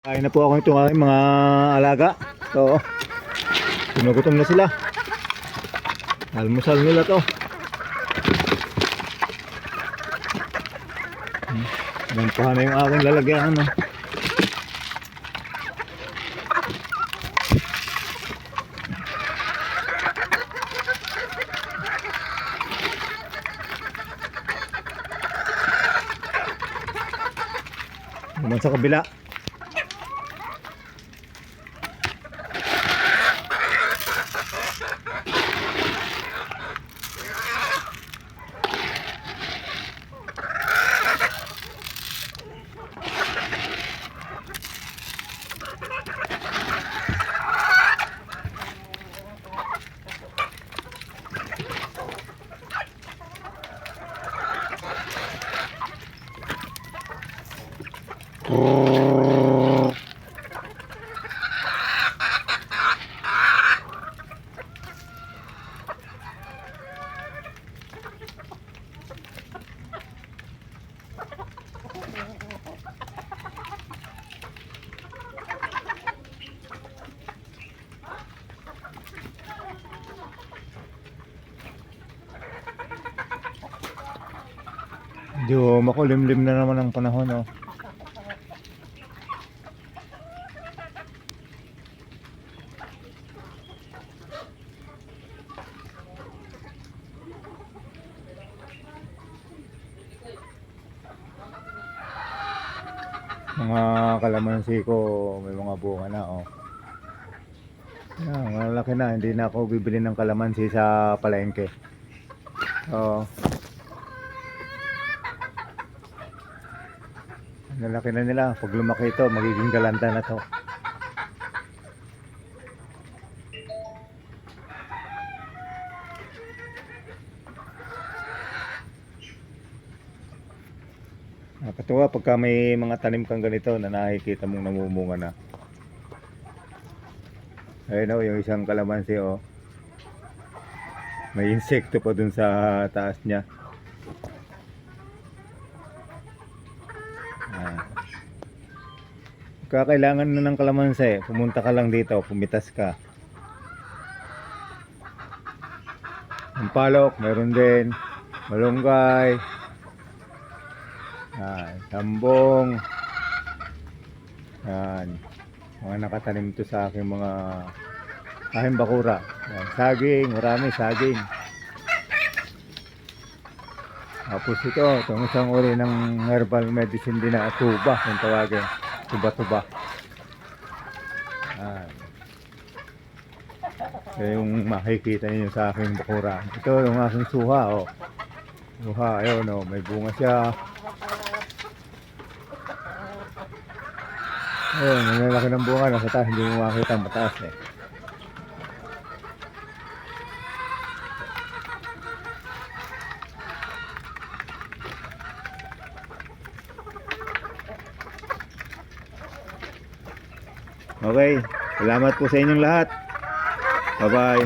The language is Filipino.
Kain na po ako itong aking mga alaga. So, sinugutom na sila. Almusal nila to. Hmm. Gantahan na yung aking lalagyan. Ano. Naman sa kabila. Medyo makulimlim na naman ang panahon, oh. Mga kalamansi ko, may mga bunga na, oh. Yan, malaki na. Hindi na ako bibili ng kalamansi sa palengke. Oo. Lalaki na nila. Pag lumaki ito, magiging galanda na to. Nakakatuwa pagka may mga tanim kang ganito na nakikita mong namumunga na. Ayun o, yung isang kalamansi o. May insekto pa dun sa taas niya. Kakailangan na ng kalamansi, pumunta ka lang dito, pumitas ka. Ang palok, meron din. Malunggay. Yan, tambong. Yan. Mga nakatanim to sa aking mga aking bakura. Yan, saging, marami saging. Tapos ito, itong isang uri ng herbal medicine din na tuba, kung tawagin. Tuba-tuba. Ito yung makikita niyo sa aking bakura. Ito yung aking suha, oh. Suha, ayun, oh. May bunga siya. Ayun, ang lalaki ng bunga. Nasa taas, hindi mo makakita ang mataas eh. Okay, salamat po sa inyong lahat. Bye-bye.